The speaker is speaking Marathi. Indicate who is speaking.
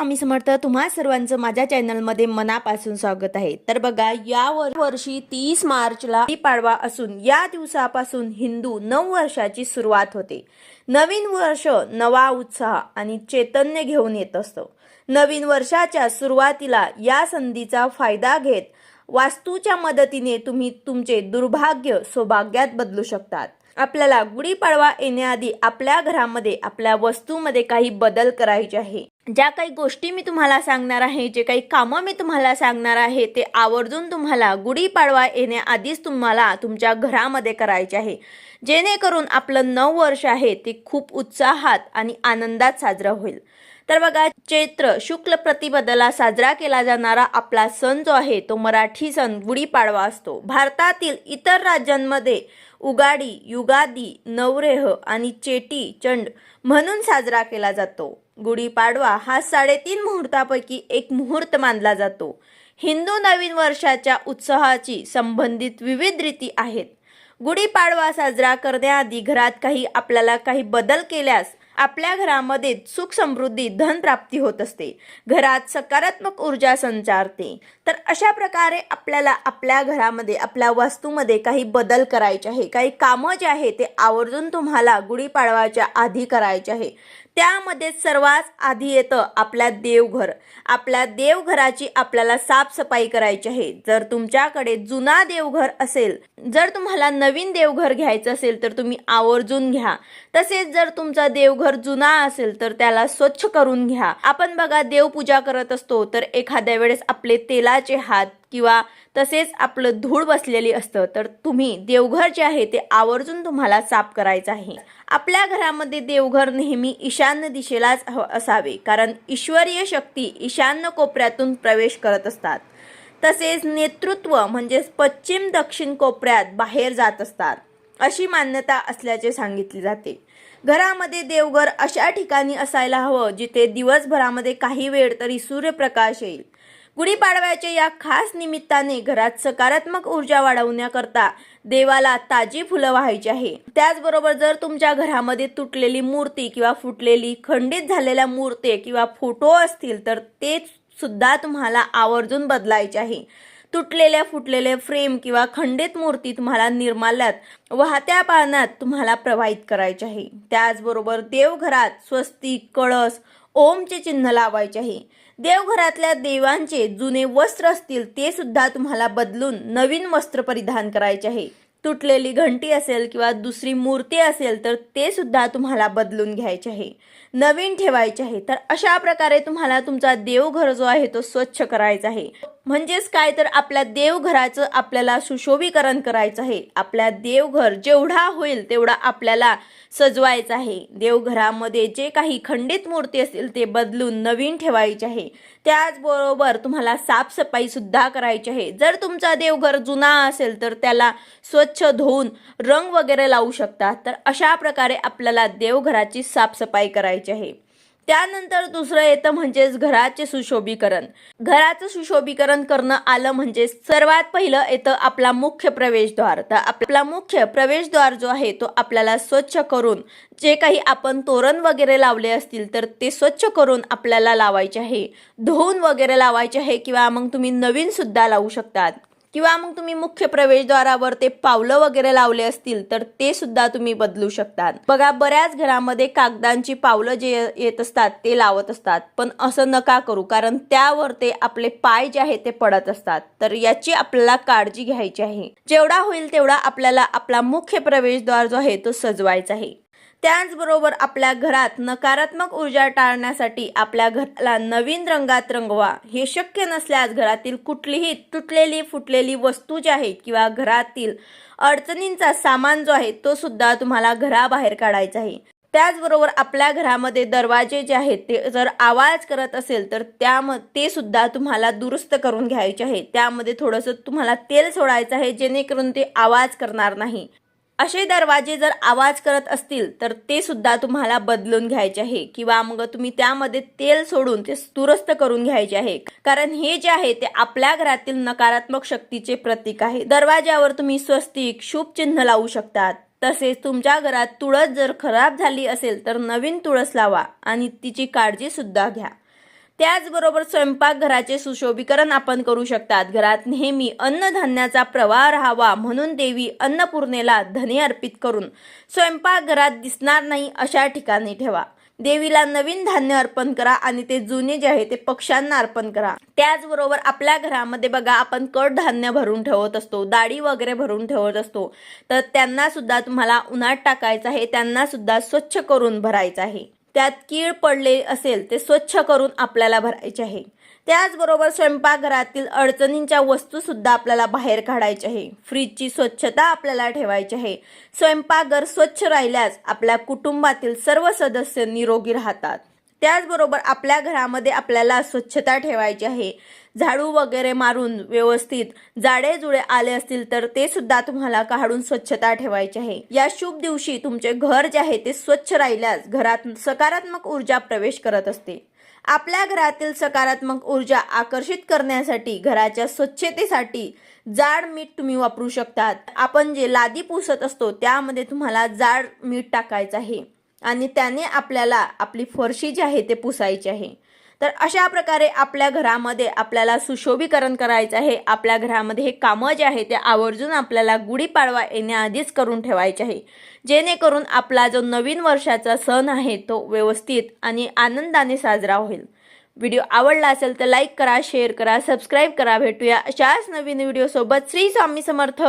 Speaker 1: स्वामी समर्थ तुम्हा सर्वांचं माझ्या चॅनलमध्ये मनापासून स्वागत आहे. तर बघा या वर्षी तीस मार्चला पाडवा असून या दिवसापासून हिंदू नऊ वर्षाची सुरुवात होते. नवीन वर्ष नवा उत्साह आणि चैतन्य घेऊन येत असतं. नवीन वर्षाच्या सुरुवातीला या संधीचा फायदा घेत वास्तूच्या मदतीने तुम्ही तुमचे दुर्भाग्य सौभाग्यात बदलू शकतात. आपल्याला गुढीपाडवा येण्याआधी आपल्या घरामध्ये आपल्या वस्तूमध्ये काही बदल करायचे आहे. ज्या काही गोष्टी मी तुम्हाला सांगणार आहे जे काही कामं मी तुम्हाला सांगणार आहे ते आवर्जून तुम्हाला गुढीपाडवा येण्याआधीच तुम्हाला तुमच्या घरामध्ये करायचे आहे. जेणेकरून आपलं नऊ वर्ष आहे ते खूप उत्साहात आणि आनंदात साजरं होईल. तर बघा चैत्र शुक्ल प्रतिपदाला साजरा केला जाणारा आपला सण जो आहे तो मराठी सण गुढीपाडवा असतो. भारतातील इतर राज्यांमध्ये उगाडी युगादी नवरेह आणि चेटी चंड म्हणून साजरा केला जातो. गुढीपाडवा हा साडेतीन मुहूर्तापैकी एक मुहूर्त मानला जातो. हिंदू नवीन वर्षाच्या उत्साहाची संबंधित विविध रीती आहेत. गुढीपाडवा साजरा करण्याआधी घरात काही आपल्याला काही बदल केल्यास आपल्या घरामध्ये सुख समृद्धी धन प्राप्ती होत असते. घरात सकारात्मक ऊर्जा संचारते. तर अशा प्रकारे आपल्याला आपल्या घरामध्ये आपल्या वास्तूमध्ये काही बदल करायचे आहे. काही कामं जे आहे ते आवर्जून तुम्हाला गुढीपाडवाच्या आधी करायचे आहे. त्यामध्ये सर्वात आधी येतं आपल्या देवघर. आपल्या देवघराची आपल्याला साफसफाई करायची आहे. जर तुमच्याकडे जुना देवघर असेल जर तुम्हाला नवीन देवघर घ्यायचं असेल तर तुम्ही आवर्जून घ्या. तसेच जर तुमचा देवघर जुना असेल तर त्याला स्वच्छ करून घ्या. आपण बघा देवपूजा करत असतो तर एखाद्या वेळेस आपले तेलाचे हात किंवा तसेच आपलं धूळ बसलेली असतं तर तुम्ही देवघर जे आहे ते आवर्जून तुम्हाला साफ करायचं आहे. आपल्या घरामध्ये देवघर नेहमी ईशान्य दिशेलाच असावे कारण ईश्वरीय शक्ती ईशान्य कोपऱ्यातून प्रवेश करत असतात. तसेच नेतृत्व म्हणजेच पश्चिम दक्षिण कोपऱ्यात बाहेर जात असतात अशी मान्यता असल्याचे सांगितले जाते. घरामध्ये देवघर अशा ठिकाणी असायला हवं जिथे दिवसभरामध्ये काही वेळ तरी सूर्यप्रकाश येईल. गुढीपाडव्याच्या या खास निमित्ताने घरात सकारात्मक ऊर्जा वाढवण्याकरता देवाला ताजी फुलं व्हायची आहे. त्याचबरोबर जर तुमच्या घरामध्ये तुटलेली मूर्ती किंवा फुटलेली खंडित झालेल्या मूर्ती किंवा फोटो असतील तर ते सुद्धा तुम्हाला आवर्जून बदलायचे आहे. तुटलेल्या फुटलेले फ्रेम किंवा खंडित मूर्ती तुम्हाला निर्माल्यात वाहत्या पाण्यात तुम्हाला प्रवाहित करायचे आहे. त्याचबरोबर देवघरात स्वस्तिक कळस ओमचे चिन्ह लावायचे आहे. देवघरातल्या देवांचे जुने वस्त्र असतील ते सुद्धा तुम्हाला बदलून नवीन वस्त्र परिधान करायचे आहे. तुटलेली घंटी असेल किंवा दुसरी मूर्ती असेल तर ते सुद्धा तुम्हाला बदलून घ्यायचे आहे. नवीन ठेवायचे आहे. तर अशा प्रकारे तुम्हाला तुमचा देवघर जो आहे तो स्वच्छ करायचा आहे. म्हणजेच काय? तर आपल्या देवघराचं आपल्याला सुशोभीकरण करायचं आहे. आपल्या देवघर जेवढा होईल तेवढा आपल्याला सजवायचं आहे. देवघरामध्ये जे काही खंडित मूर्ती असतील ते बदलून नवीन ठेवायचे आहे. त्याचबरोबर तुम्हाला साफसफाईसुद्धा करायची आहे. जर तुमचा देवघर जुना असेल तर त्याला स्वच्छ धुवून रंग वगैरे लावू शकता. तर अशा प्रकारे आपल्याला देवघराची साफसफाई करायची आहे. त्यानंतर दुसरं येतं म्हणजेच घराचे सुशोभीकरण. घराचं सुशोभीकरण करणं आलं म्हणजे सर्वात पहिलं येतं आपला मुख्य प्रवेशद्वार. तर आपला मुख्य प्रवेशद्वार जो आहे तो आपल्याला स्वच्छ करून जे काही आपण तोरण वगैरे लावले असतील तर ते स्वच्छ करून आपल्याला लावायचे आहे. धुवून वगैरे लावायचे आहे किंवा मग तुम्ही नवीन सुद्धा लावू शकतात. किंवा मग तुम्ही मुख्य प्रवेशद्वारावर ते पावलं वगैरे लावले असतील तर ते सुद्धा तुम्ही बदलू शकतात. बघा बऱ्याच घरामध्ये कागदांची पावलं जे येत असतात ते लावत असतात. पण असं नका करू कारण त्यावर ते आपले पाय जे आहे ते पडत असतात. तर याची आपल्याला काळजी घ्यायची आहे. जेवढा होईल तेवढा आपल्याला आपला मुख्य प्रवेशद्वार जो आहे तो सजवायचा आहे. त्याचबरोबर आपल्या घरात नकारात्मक ऊर्जा टाळण्यासाठी आपल्या घराला नवीन रंगात रंगवा. हे शक्य नसल्यास घरातील कुठलीही तुटलेली फुटलेली वस्तू जी आहे किंवा घरातील अडचणींचा सामान जो आहे तो सुद्धा तुम्हाला घराबाहेर काढायचा आहे. त्याचबरोबर आपल्या घरामध्ये दरवाजे जे आहेत ते जर आवाज करत असेल तर त्याम ते सुद्धा तुम्हाला दुरुस्त करून घ्यायचे आहे. त्यामध्ये थोडंसं तुम्हाला तेल सोडायचं आहे जेणेकरून ते आवाज करणार नाही. असे दरवाजे जर आवाज करत असतील तर ते सुद्धा तुम्हाला बदलून घ्यायचे आहे. किंवा मग तुम्ही त्यामध्ये तेल सोडून ते दुरुस्त करून घ्यायचे आहे. कारण हे जे आहे ते आपल्या घरातील नकारात्मक शक्तीचे प्रतीक आहे. दरवाज्यावर तुम्ही स्वस्तिक शुभ चिन्ह लावू शकतात. तसेच तुमच्या घरात तुळस जर खराब झाली असेल तर नवीन तुळस लावा आणि तिची काळजी सुद्धा घ्या. त्याचबरोबर स्वयंपाकघराचे सुशोभीकरण आपण करू शकतात. घरात नेहमी अन्नधान्याचा प्रवाह राहावा म्हणून देवी अन्नपूर्णेला धने अर्पित करून स्वयंपाकघरात दिसणार नाही अशा ठिकाणी ठेवा. देवीला नवीन धान्य अर्पण करा आणि ते जुने जे आहे ते पक्ष्यांना अर्पण करा. त्याचबरोबर आपल्या घरामध्ये बघा आपण कडधान्य भरून ठेवत असतो डाळी वगैरे भरून ठेवत असतो. तर त्यांना सुद्धा तुम्हाला उन्हात टाकायचं आहे त्यांना सुद्धा स्वच्छ करून भरायचं आहे. त्यात कीळ पडले असेल ते स्वच्छ करून आपल्याला भरायचे आहे. त्याचबरोबर स्वयंपाकघरातील अडचणींच्या वस्तू सुद्धा आपल्याला बाहेर काढायच्या आहे. फ्रीजची स्वच्छता आपल्याला ठेवायची आहे. स्वयंपाकघर स्वच्छ राहिल्यास आपल्या कुटुंबातील सर्व सदस्य निरोगी राहतात. त्याचबरोबर आपल्या घरामध्ये आपल्याला स्वच्छता ठेवायची आहे. झाडू वगैरे मारून व्यवस्थित जाडे जुळे आले असतील तर ते सुद्धा तुम्हाला काढून स्वच्छता ठेवायची आहे. या शुभ दिवशी तुमचे घर जे आहे ते स्वच्छ राहिल्यास घरात सकारात्मक ऊर्जा प्रवेश करत असते. आपल्या घरातील सकारात्मक ऊर्जा आकर्षित करण्यासाठी घराच्या स्वच्छतेसाठी जाड मीठ तुम्ही वापरू शकतात. आपण जे लादी पुसत असतो त्यामध्ये तुम्हाला जाड मीठ टाकायचं आहे. आणि त्याने आपल्याला आपली फरशी जी आहे ते पुसायची आहे. तर अशा प्रकारे आपल्या घरामध्ये आपल्याला सुशोभीकरण करायचं आहे. आपल्या घरामध्ये हे कामं जे आहे ते आवर्जून आपल्याला गुढीपाडवा येण्याआधीच करून ठेवायचे आहे. जेणेकरून आपला जो नवीन वर्षाचा सण आहे तो व्यवस्थित आणि आनंदाने साजरा होईल. व्हिडिओ आवडला असेल तर लाईक करा शेअर करा सबस्क्राईब करा. भेटूया अशाच नवीन व्हिडिओसोबत. श्री स्वामी समर्थ.